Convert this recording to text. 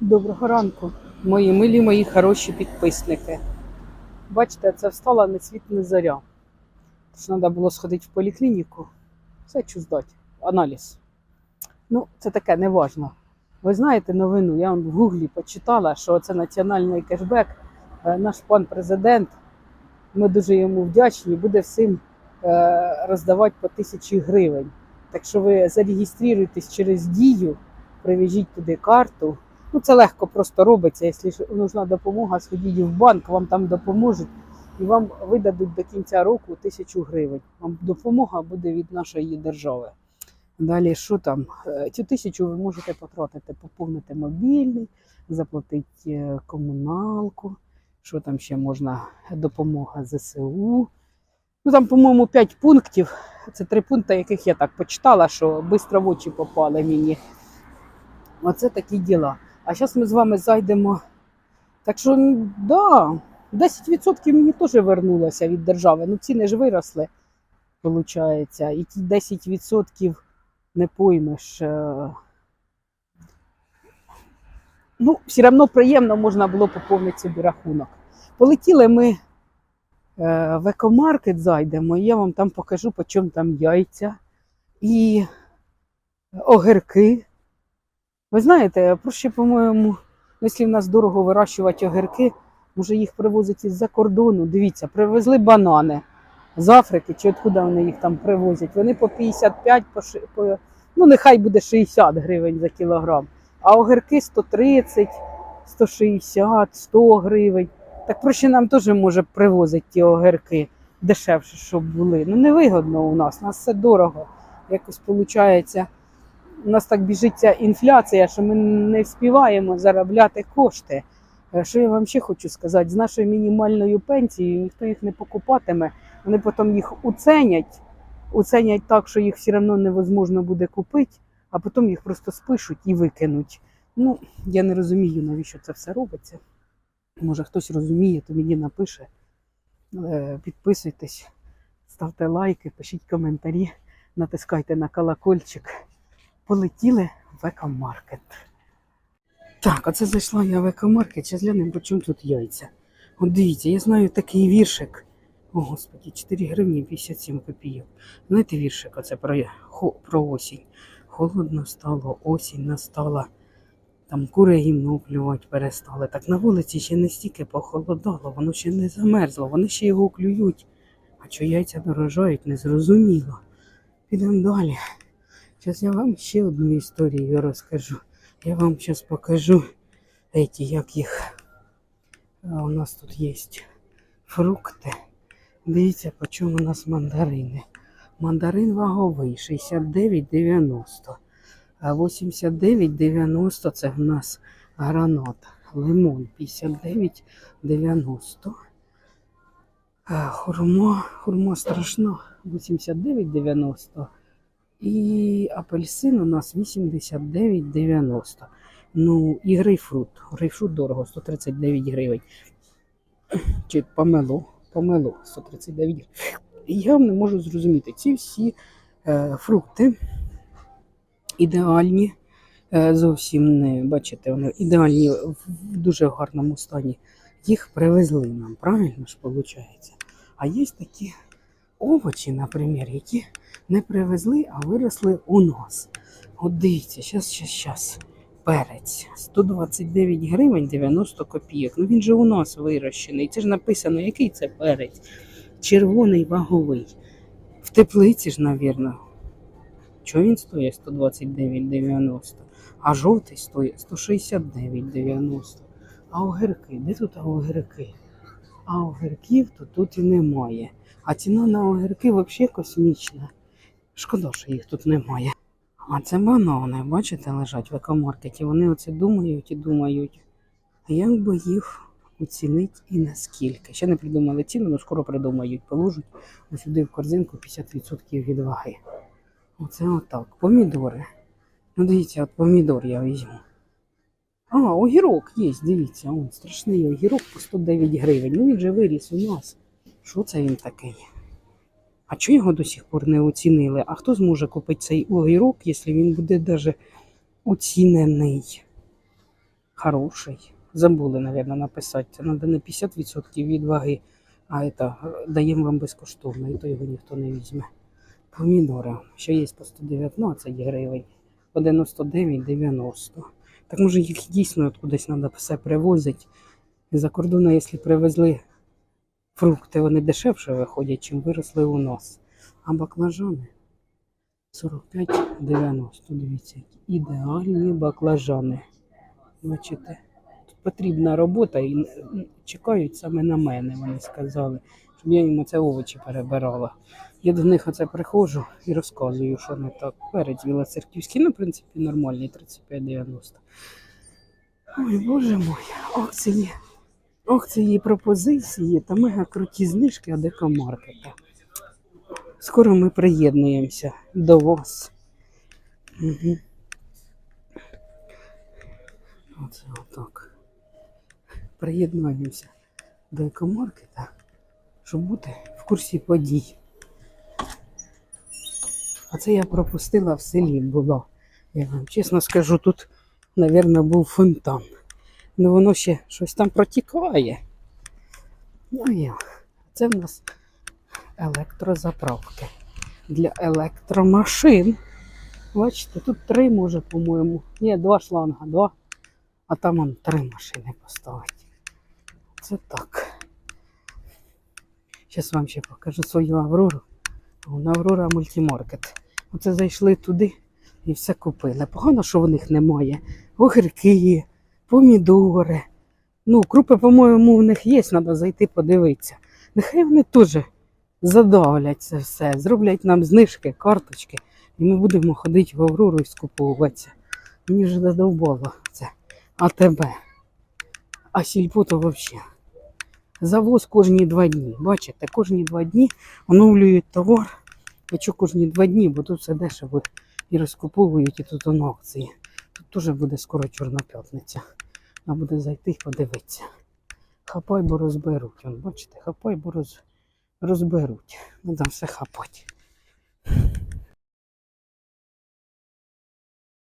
Доброго ранку, мої милі, мої хороші підписники. Бачите, це встала не світ, не зоря. Тож треба було сходити в поліклініку, все здати, аналіз. Ну, це таке неважно. Ви знаєте новину, я вон в Гуглі почитала, що це національний кешбек. Е, Наш пан президент, ми дуже йому вдячні, буде всім е, роздавати по тисячі гривень. Так що ви зареєструєтесь через дію, привіжіть туди карту. Ну, це легко просто робиться. Якщо нужна допомога, сходіть в банк, вам там допоможуть і вам видадуть до кінця року тисячу гривень. Вам допомога буде від нашої держави. Далі, що там? Е, Цю тисячу ви можете потратити, поповнити мобільний, заплатити е, комуналку. Що там ще можна? Допомога ЗСУ. Ну там, по-моєму, 5 пунктів. Це три пункти, яких я так почитала, що швидко в очі попали мені. Оце такі діла. А зараз ми з вами зайдемо. Так що, да, 10% мені теж вернулося від держави. Ну, ціни ж виросли, виходить. І ті 10% не поймеш. е, Ну, все одно приємно можна було поповнити собі рахунок. Полетіли ми е, в екомаркет, зайдемо, і я вам там покажу, по чому там яйця і огірки. Ви знаєте, проще, по-моєму, якщо в нас дорого вирощувати огірки, може їх привозять із-за кордону. Дивіться, привезли банани з Африки, чи откуда вони їх там привозять. Вони по 55, по, по, ну нехай буде 60 гривень за кілограм. А огірки 130, 160, 100 гривень. Так проще нам теж може привозити ті огірки дешевше, щоб були. Ну невигодно у нас, у нас все дорого. Якось виходить у нас так біжить ця інфляція, що ми не вспіваємо заробляти кошти. Е, Що я вам ще хочу сказати, з нашою мінімальною пенсією ніхто їх не покупатиме, вони потім їх уценять, уценять так, що їх все одно невозможно буде купити, а потім їх просто спишуть і викинуть. Ну, я не розумію, навіщо це все робиться. Може хтось розуміє, то мені напише. Е, Підписуйтесь, ставте лайки, пишіть коментарі, натискайте на колокольчик полетіли в екомаркет. Так, оце зайшла я в екомаркет. Зараз глянемо, по чому тут яйця. От дивіться, я знаю такий віршик. О, господі, 4 гривні 57 копійок. Знаєте віршик оце про, хо- про осінь. Холодно стало, осінь настала. Там кури гімно клювати перестали. Так на вулиці ще не стільки похолодало, воно ще не замерзло, вони ще його клюють. А що яйця дорожають, незрозуміло. Підемо далі. Зараз я вам ще одну історію розкажу. Я вам зараз покажу, эти, як їх. А, у нас тут є фрукти. Дивіться, по чому у нас мандарини. Мандарин ваговий 69,90. А 89,90 це в нас гранат. Лимон 59,90. А, Хурма, хурма страшна 89,90. І апельсин у нас 89,90. Ну, і грейпфрут. Грейпфрут дорого, 139 гривень. Чи помело, помело 139 гривень. Я не можу зрозуміти, ці всі е, фрукти ідеальні, е, зовсім не бачите, вони ідеальні в дуже гарному стані. Їх привезли нам, правильно ж виходить? А є такі овочі, наприклад, які не привезли, а виросли у нас. От дивіться, щас, щас, щас. Перець 129 гривень 90 копійок. Ну він же у нас вирощений. Це ж написано, який це перець. Червоний ваговий. В теплиці ж, навірно. Чого він стоїть 129,90? А жовтий стоїть 169,90. А огірки? Де тут огірки? А огірків то тут і немає. А ціна на огірки взагалі космічна. Шкода, що їх тут немає. А це банани, бачите, лежать в екомаркеті. Вони оце думають і думають. А як би їх оцінити і наскільки? Ще не придумали ціну, але скоро придумають. Положуть ось сюди в корзинку 50% від ваги. Оце отак. Помідори. Ну, дивіться, от помідор я візьму. А, огірок є, дивіться, он страшний огірок по 109 гривень. Ну він же виріс у нас. Що це він такий? А чого його до сих пор не оцінили? А хто зможе купити цей огірок, якщо він буде навіть оцінений? Хороший. Забули, мабуть, написати. Це треба не 50% від ваги, а это, даємо вам безкоштовно, і то його ніхто не візьме. Помідори, що є по 119 гривень, по 99,90. Так може їх дійсно кудись треба все привозити. За кордону, якщо привезли фрукти, вони дешевше виходять, чим виросли у нас. А баклажани 45,90. Дивіться, ідеальні баклажани. Бачите, потрібна робота і чекають саме на мене, вони сказали, щоб я їм оце овочі перебирала. Я до них оце приходжу і розказую, що не так. Перець білоцерківський, ну, в принципі, нормальний 35,90. Ой, боже мой, акції, акції, пропозиції та мега круті знижки Адекомаркета. Скоро ми приєднуємося до вас. Угу. Оце отак. Приєднуємося до екомаркета, щоб бути в курсі подій. А це я пропустила в селі було. Я вам чесно скажу, тут, мабуть, був фонтан. Ну воно ще щось там протікає. Ну це в нас електрозаправки для електромашин. Бачите, тут три може, по-моєму. Ні, два шланга, два. А там он три машини поставити. Це так. Зараз вам ще покажу свою Аврору. Вона Аврора мультимаркет. Оце зайшли туди і все купили. Погано, що в них немає. Огірки, помідори. Ну, крупи, по-моєму, в них є, треба зайти подивитися. Нехай вони теж задавлять це все, зроблять нам знижки, карточки, і ми будемо ходити в Аврору і скуповуватися. Мені вже задовбало це. А тебе. А сільпо то взагалі. Завоз кожні два дні. Бачите, кожні два дні оновлюють товар. Що кожні два дні, бо тут все дешево і розкуповують, і тут акції. Теж буде скоро Чорна п'ятниця. А буде зайти і подивитися. Хапай, бо розберуть. Вон, бачите, хапай, бо роз... розберуть. Ну там все хапать.